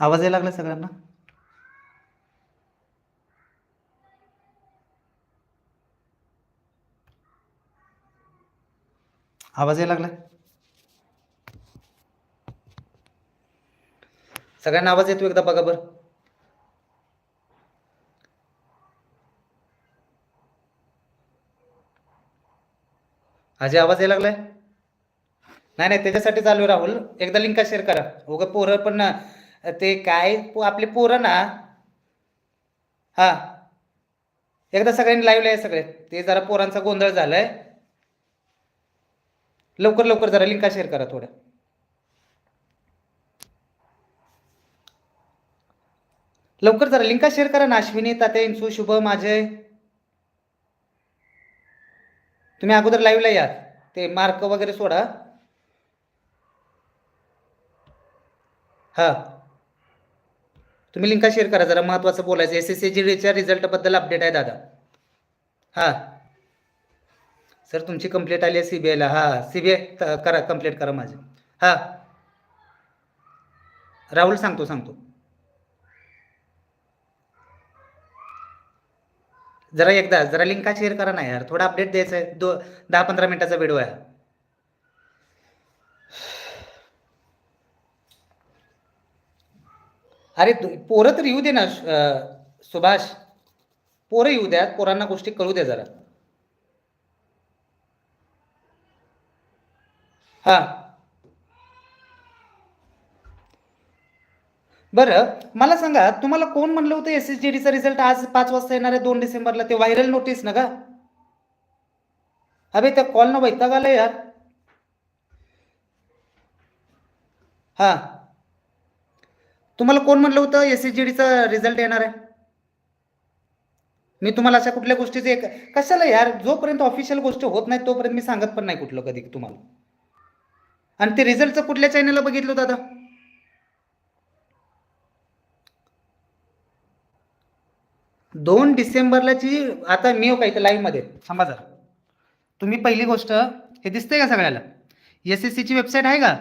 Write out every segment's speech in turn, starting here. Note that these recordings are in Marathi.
आवाज यायला लागला सगळ्यांना? आवाज यायला लागला? सगळ्यांना आवाज येतो एकदा बघा बरं. अजय आवाज यायला लागलाय? नाही नाही त्याच्यासाठी चालू आहे, राहुल. एकदा लिंक शेअर करा. उगा पोरं पण ना ते काय? आपले पोरं ना. हा. एकदा सगळ्यांनी लाईव्ह आहे सगळे. ते जरा पोरांचा गोंधळ झालाय. लवकर लवकर जरा लिंका शेअर करा थोड्या. लवकर जरा लिंका शेअर करा ना अश्विनी तात्या इंसू शुभ माझे. तुम्ही अगोदर लाईव्हला या. ते मार्क वगैरे सोडा. हा. तुम्ही लिंका शेअर करा जरा महत्वाचं बोलायचं. एस एस सी डीच्या रिझल्टबद्दल अपडेट आहे दादा. हा. सर तुमची कंप्लेंट आली आहे सी बी आयला हां सी बी करा कंप्लेंट करा माझी. हां. राहुल सांगतो सांगतो. जरा एकदा जरा लिंका शेअर करा ना यार. थोडा अपडेट द्यायचा आहे. दो दहा पंधरा मिनिटाचा व्हिडिओ आहे. अरे तू- पोरं तर येऊ दे ना सुभाष. पोरं येऊ द्या पोरांना गोष्टी कळू द्या जरा. हा. बरं मला सांगा तुम्हाला कोण म्हणलं होतं एस एस जी डीचा रिझल्ट आज पाच वाजता येणार आहे दोन डिसेंबरला? ते व्हायरल नोटीस ना का अभे त्या कॉलनं वैताग आलं यार. हा. तुम्हाला कोण म्हणलं होतं एस एस जी डीचा रिझल्ट येणार आहे? मी तुम्हाला अशा कुठल्या गोष्टीचे एक कशाला यार? जोपर्यंत ऑफिशियल गोष्ट होत नाही तोपर्यंत मी सांगत पण नाही कुठलं कधी तुम्हाला. आणि ते रिझल्टचं कुठल्या चॅनलला बघितलं होतं दादा दोन डिसेंबरलाची आता मी हो का इथं लाईव्हमध्ये थांबा जरा. तुम्ही पहिली गोष्ट हे दिसतंय का सगळ्याला? एस एस सीची वेबसाईट आहे का?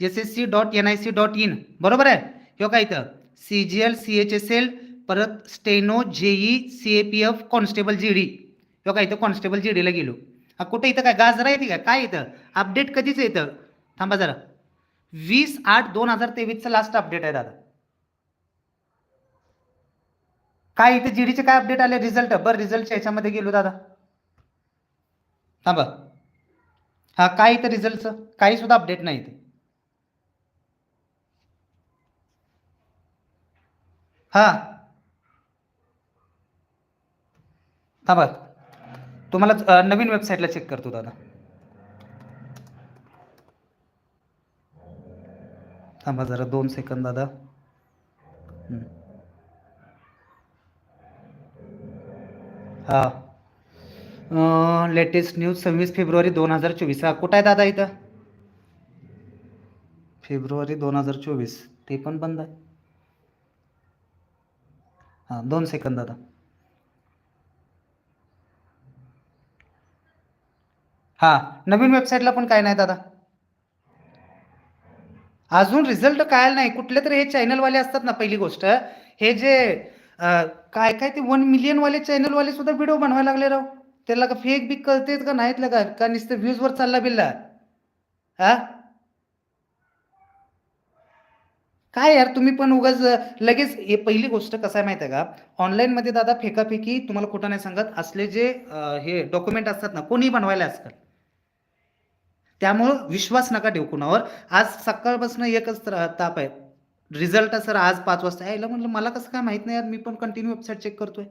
S S C dot N I C dot in बरोबर आहे? किंवा काय इथं? C G L C H S L परत steno JE C A P F constable G D किंवा काय इथं? कॉन्स्टेबल जी डीला गेलो. हा कुठं इथं काय? गाजरा येते का काय? इथं? अपडेट कधीच येतं थांबा जरा. वीस आठ दोन हजार तेवीसचं लास्ट अपडेट आहे दादा. काय इथे? जीडीचे काय अपडेट आले? रिझल्ट बरं रिझल्टच्या ह्याच्यामध्ये गेलो दादा. थांबा. हा काय इथं? रिझल्टचं काही सुद्धा अपडेट नाही इथे. हा. थांबा. तुम्हाला अ, नवीन वेबसाईटला चेक करतो दादा. थांबा जरा दोन सेकंद दादा. हं. हा लेटेस्ट न्यूज सव्वीस फेब्रुवारी दोन हजार चोवीस. हा कुठं आहे दादा इथं? फेब्रुवारी दोन हजार चोवीस. ते पण बंद आहे. हां दोन सेकंद दादा हां नवीन वेबसाईटला पण काय नाही दादा अजून रिझल्ट काय नाही. कुठले तरी हे चॅनलवाले असतात ना पहिली गोष्ट. हे जे काय काय ते वन मिलियनवाले चॅनलवाले सुद्धा व्हिडिओ बनवायला लागले राव. त्याला का फेक बी कळतेत का नाहीत का? का नुसतं व्ह्यूजवर चालला बिल्ला? हा? काय यार तुम्ही पण उगाच लगेच हे पहिली गोष्ट कसं आहे माहिती आहे का? ऑनलाईनमध्ये दादा फेकाफेकी तुम्हाला कुठं नाही सांगत. असले जे अं, हे डॉक्युमेंट असतात ना कोणी बनवायला आजकाल. त्यामुळं विश्वास नका ठेवू कुणावर. आज सकाळपासून एकच त्रा ताप आहे. रिझल्ट सर आज पाच वाजता. यायला म्हणलं मला कसं काय माहीत नाही यार मी पण कंटिन्यू वेबसाईट चेक करतोय.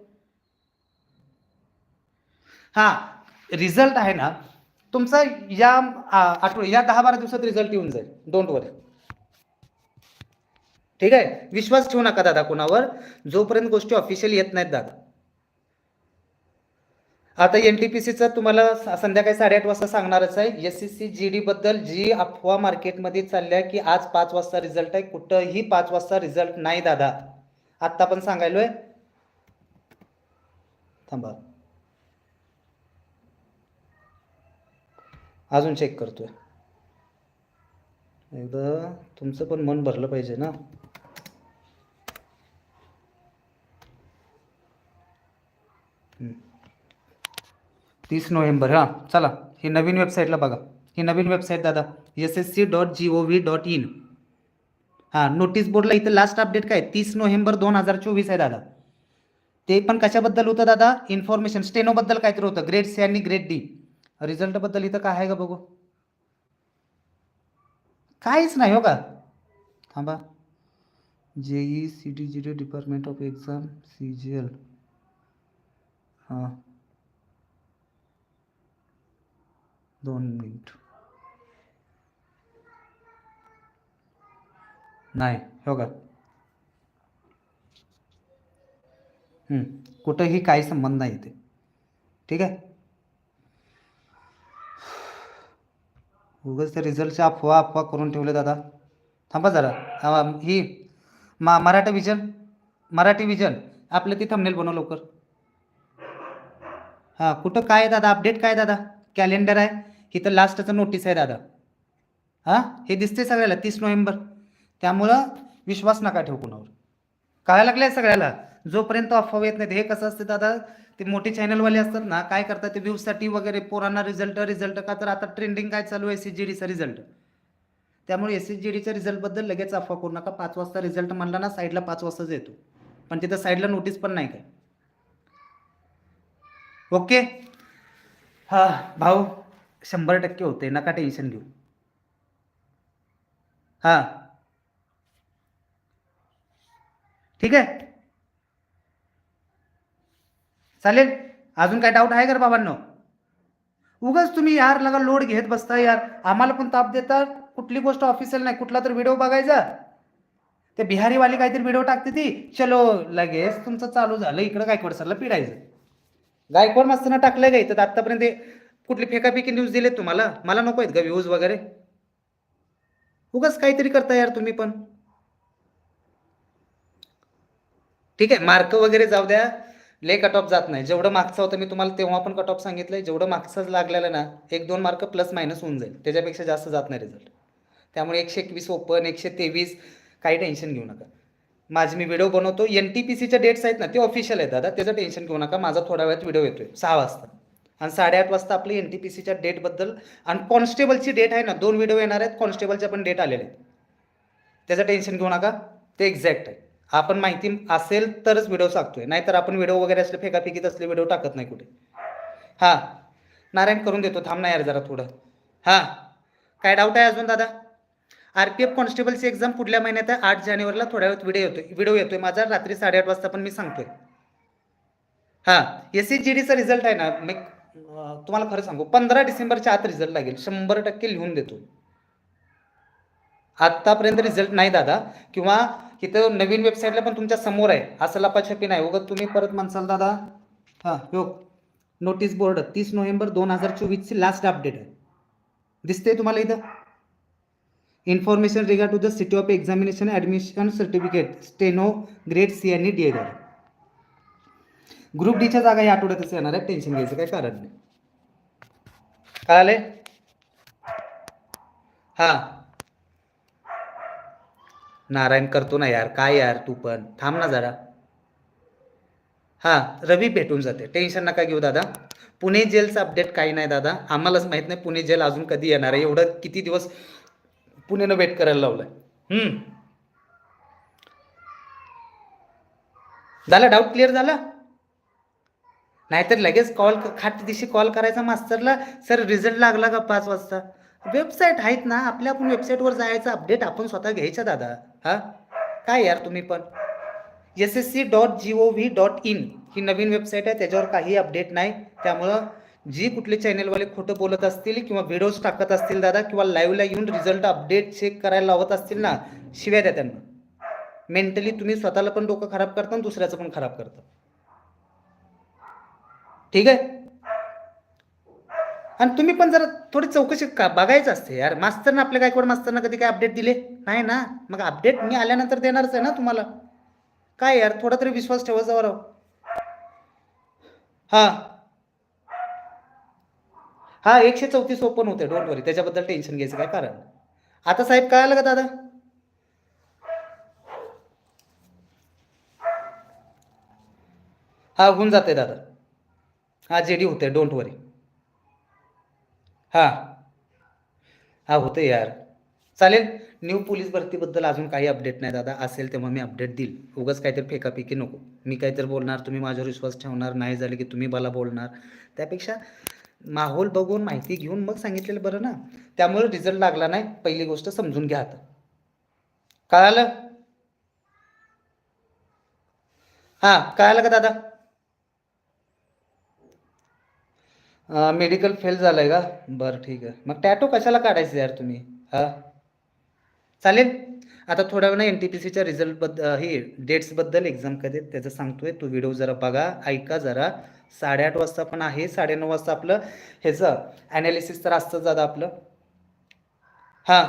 हा रिझल्ट आहे ना तुमचा या आठवड या दहा बारा दिवसात रिझल्ट येऊन जाईल. डोंट वरी ठीक आहे? विश्वास ठेवू नका दादा कुणावर. जोपर्यंत गोष्टी ऑफिशियल येत नाहीत दादा. आता एन टी पी सीचं तुम्हाला संध्याकाळी साडेआठ वाजता सांगणारच आहे. S C C G D बद्दल जी अफवा मार्केटमध्ये चालल्या की आज पाच वाजता रिझल्ट आहे कुठंही पाच वाजता रिझल्ट नाही दादा. आत्ता पण सांगायलोय. थांबा. अजून चेक करतोय. एकदा तुमचं पण मन भरलं पाहिजे ना. तीस नोव्हेंबर हां चला ही नवीन वेबसाईटला बघा. ही नवीन वेबसाईट दादा S S C dot G O V dot in हां नोटीस बोर्डला इथं लास्ट अपडेट काय? तीस नोव्हेंबर दोन हजार चोवीस आहे दादा. ते पण कशाबद्दल होतं दादा? इन्फॉर्मेशन स्टेनोबद्दल काहीतरी होतं. ग्रेड सी आणि ग्रेड डी रिझल्टबद्दल इथं काय आहे का बघू? काहीच नाही हो का? थांबा. JE C T G D department of exam C G L हां. दोन मिनिट. नाही हो का कुठंही काही संबंध नाही ते ठीक आहे? उगाच त्या रिझल्टच्या अफवा अफवा करून ठेवले दादा. थांबा जरा. ही मा मराठा विजन मराठी विजन आपलं ती थंबनेल बनव लवकर. हां कुठं काय आहे दादा? अपडेट काय आहे दादा? कॅलेंडर आहे. इथं लास्टचं नोटीस आहे दादा. हां हे दिसते सगळ्याला तीस नोव्हेंबर. त्यामुळं विश्वास नका ठेवू कुणावर. कळायला लागलंय सगळ्याला. जोपर्यंत अफवा येत नाहीत. हे कसं असते दादा ते मोठे चॅनलवाले असतात ना काय करतात ते व्ह्यूजसाठी वगैरे पोरांना रिझल्ट रिझल्ट का तर आता ट्रेंडिंग काय चालू आहे? एस जी डीचा रिझल्ट त्यामुळे एस एस जी डीच्या रिझल्टबद्दल लगेच अफवा करू नका. पाच वाजता रिझल्ट म्हणला ना साईडला पाच वाजताच येतो. पण तिथं साईडला नोटीस पण नाही काय ओके. हा भाऊ शंभर टक्के होते नका टेन्शन घेऊ. हां. ठीक आहे? चालेल? अजून काय डाऊट आहे का बाबांनो? उगाच तुम्ही यार लगा लोड घेत बसता यार. आम्हाला पण ताप देता. कुठली गोष्ट ऑफिशियल नाही. कुठला तर व्हिडिओ बघायचा. ते बिहारीवाली काहीतरी व्हिडिओ टाकते ती. चलो लगेच तुमचं चालू झालं. इकडं काय सरला पिडायचं गायकवाड मास्तरनं टाकलंय का इथं. आतापर्यंत कुठली फेकाफेकी न्यूज दिलेत तुम्हाला? मला नको आहेत का व्ह्यूज वगैरे. उगाच काहीतरी करता यार तुम्ही पण. ठीक आहे मार्क वगैरे जाऊ द्या. ले कट ऑफ जात नाही. जेवढं मागचा होतं मी तुम्हाला तेव्हा पण कट ऑफ सांगितलंय. जेवढं मागचंच लागलेलं ना एक दोन मार्क प्लस मायनस होऊन जाईल. त्याच्यापेक्षा जास्त जात नाही रिझल्ट त्यामुळे एकशे एकवीस ओपन एकशे तेवीस काही टेन्शन घेऊ नका. माझे मी व्हिडिओ बनवतो. एन टी पी सीच्या डेट्स आहेत ना ते ऑफिशियल आहेत दादा. त्याचं टेन्शन घेऊ नका. माझा थोड्या वेळात व्हिडिओ येतोय. सहा वाजता. आणि साडेआठ वाजता आपली एन टी पी सीच्या डेटबद्दल आणि कॉन्स्टेबलची डेट आहे ना दोन व्हिडिओ येणार आहेत. कॉन्स्टेबलच्या पण डेट आलेले आहेत. त्याचं टेन्शन घेऊ नका. ते एक्झॅक्ट आहे. आपण माहिती असेल तरच व्हिडिओ सांगतोय. नाहीतर आपण व्हिडिओ वगैरे असले फेकाफेकीत असले व्हिडिओ टाकत नाही कुठे. हां. नारायण करून देतो. थांब ना यार जरा थोडं. हां. काय डाऊट आहे अजून दादा? आर पी एफ कॉन्स्टेबलची एक्झाम पुढल्या महिन्यात आहे आठ जानेवारीला थोड्या वेळात व्हिडिओ येतोय. व्हिडिओ येतोय. माझा रात्री साडेआठ वाजता पण मी सांगतोय. हां एस सी जी डीचा रिझल्ट आहे ना मी तुम्हाला खरं सांगू पंधरा डिसेंबरच्या आत रिझल्ट लागेल. शंभर टक्के लिहून देतो. आत्तापर्यंत रिझल्ट नाही दादा. किंवा इथं नवीन वेबसाईटला पण तुमच्यासमोर आहे. असं लपाछपी नाही. उगत तुम्ही परत म्हणसाल दादा हां हो नोटीस बोर्ड तीस नोव्हेंबर दोन हजार चोवीसची लास्ट अपडेट आहे. दिसते तुम्हाला इथं? Information regard to the city of examination admission certificate steno grade C आणि डी आहे ग्रुप डीच्या जागा या आठवड्यातच येणार आहे टेन्शन घ्यायचं काही कारण नाही. काय आले हा. नारायण करतो ना यार काय यार तू पण? थांब ना जरा. हा रवी भेटून जाते. टेन्शन नका घेऊ दादा. पुणे जेलचं अपडेट काही नाही दादा. आम्हालाच माहीत नाही पुणे जेल अजून कधी येणार आहे. एवढं किती दिवस पुण्यानं वेट करायला लावलंय. हम्म. झाला डाऊट क्लिअर झाला? नाहीतर लगेच कॉल खाट दिवशी कॉल करायचा मास्तरला सर रिझल्ट लागला का पाच वाजता? वेबसाईट आहेत ना आपल्या आपण वेबसाईटवर जायचं अपडेट आपण स्वतः घ्यायचा दादा. हा? काय यार तुम्ही पण? S S C dot G O V dot in ही नवीन वेबसाईट आहे त्याच्यावर काही अपडेट नाही. त्यामुळं जी कुठले चॅनेलवाले खोटं बोलत असतील किंवा व्हिडिओज टाकत असतील दादा किंवा लाईव्हला येऊन रिझल्ट अपडेट चेक करायला लावत असतील ना शिव्या द्या त्यांना. मेंटली तुम्ही स्वतःला पण डोकं खराब करता आणि दुसऱ्याचं पण खराब करता. ठीक आहे? आणि तुम्ही पण जरा थोडी चौकशी का बघायचं असते यार. मास्तरनं आपल्या गायकवाड मास्तरनं कधी काय अपडेट दिले? नाही ना. मग अपडेट मी आल्यानंतर देणारच आहे ना तुम्हाला. काय यार थोडा तरी विश्वास ठेवायचा जवळ हां. हा एकशे चौतीस ओपन होते. डोंट वरी त्याच्याबद्दल टेन्शन घ्यायचं काय कारण? आता साहेब काय आलं का दादा? हा होऊन जाते दादा. हा जे डी होते. डोंट वरी हां. हां होतं यार. चालेल. न्यू पोलीस भरतीबद्दल अजून काही अपडेट नाही दादा. असेल तेव्हा मी अपडेट देईल. उगाच काहीतरी फेकाफेकी नको. मी काहीतरी बोलणार तुम्ही माझ्यावर विश्वास ठेवणार नाही झाले की तुम्ही मला बोलणार. त्यापेक्षा माहोल बघून माहिती घेऊन मग सांगितलेलं बरं ना. त्यामुळे रिझल्ट लागला नाही. पहिली गोष्ट समजून घ्या आता. कळालं? हां कळालं का दादा? मेडिकल फेल झालंय का? बरं ठीक आहे. मग टॅटो कशाला काढायचं यार तुम्ही? हां? चालेल? आता थोड्या वेळा एन टी पी सीच्या रिझल्टबद्दल ही डेट्सबद्दल एक्झाम कधी त्याचं सांगतोय. तो व्हिडिओ जरा बघा ऐका जरा. साडेआठ वाजता पण आहे साडेनऊ वाजता आपलं ह्याचं ॲनालिसिस तर असतं दादा आपलं. हां.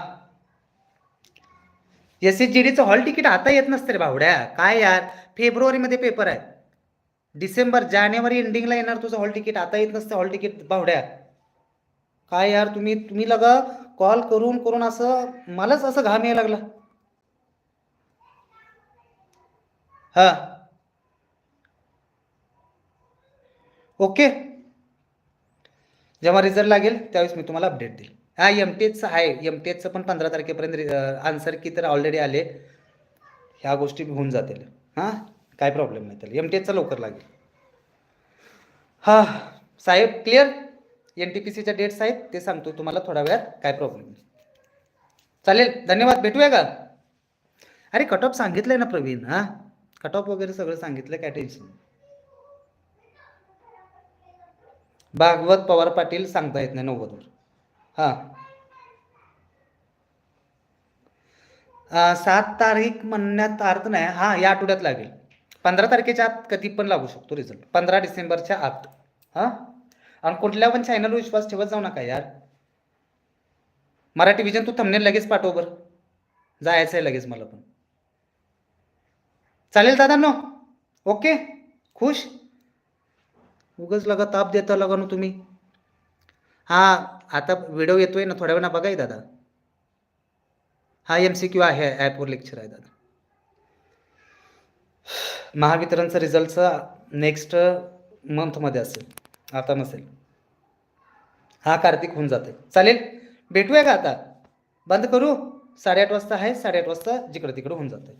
एस एस जी डीचं हॉल तिकीट आता येत नसतं रे भावड्या. काय यार? फेब्रुवारीमध्ये पेपर आहे. डिसेंबर जानेवारी एंडिंगला येणार तुझं हॉल तिकीट आता येत नसतं हॉल तिकीट भावड्या. काय यार? तुम्ही तुम्ही लगा कॉल करून करून असं मलाच असं घाम यायला लागला. हा. ओके. जेव्हा रिझल्ट लागेल त्यावेळेस मी तुम्हाला अपडेट देईल. हा एम टी एचचं आहे. एम टी एचचं पण पंधरा तारखेपर्यंत आन्सर की तर ऑलरेडी आले. ह्या गोष्टी होऊन जातील. हां? काय प्रॉब्लेम नाही त्याला. एम टी एचचा लवकर लागेल. हां साहेब क्लिअर एन टी पी सीच्या डेट्स आहेत ते सांगतो तुम्हाला थोड्या वेळात. काय प्रॉब्लेम नाही. चालेल. धन्यवाद. भेटूया का? अरे कट ऑफ आहे ना प्रवीण. हां? कट ऑफ वगैरे सगळं सांगितलं काय टेन्शन भागवत पवार पाटील सांगता येत नाही नव्वदवर. हां. सात तारीख म्हणण्यात अर्थ नाही. हां या आठवड्यात लागेल. पंधरा तारखेच्या आत कधी पण लागू शकतो रिझल्ट पंधरा डिसेंबरच्या आत. हां? आणि कुठल्या पण चॅनलवर विश्वास ठेवत जाऊ नका यार. मराठी विजन तू थंबनेल लगेच पाठव बरं. जायचं आहे लगेच मला पण. चालेल दादा ओके? खुश? उगच लगा ताप देता लगा ना तुम्ही. हां आता व्हिडिओ येतोय ना थोड्या वेळा बघाय दादा. हा एम सी क्यू आहे ॲपवर लेक्चर आहे दादा. महावितरणचं रिझल्टचं नेक्स्ट मंथमध्ये असेल. आता नसेल. हा कार्तिक होऊन जाते चालेल? भेटूया का आता? बंद करू? साडेआठ वाजता आहे साडेआठ वाजता जिकडं तिकडं होऊन जाते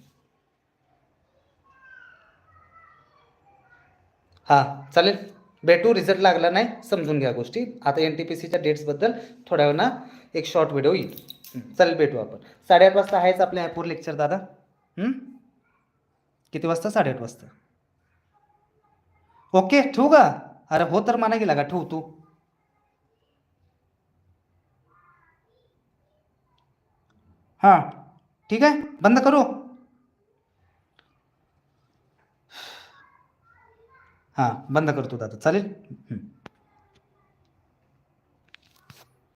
हां चालेल. भेटू रिझल्ट लागला नाही समजून घ्या गोष्टी. आता एन टी पी सीच्या डेट्सबद्दल थोड्या वेळा एक शॉर्ट व्हिडिओ येईल. चालेल भेटू आपण. साडेआठ वाजता आहेच आपल्या ॲपवर लेक्चर दादा. किती वाजता? साडेआठ वाजता. ओके ठेवू का? अरे हो तर माना गेला का? ठेवू तू. हां ठीक आहे? बंद करू? हां बंद करतो दादा चालेल हं.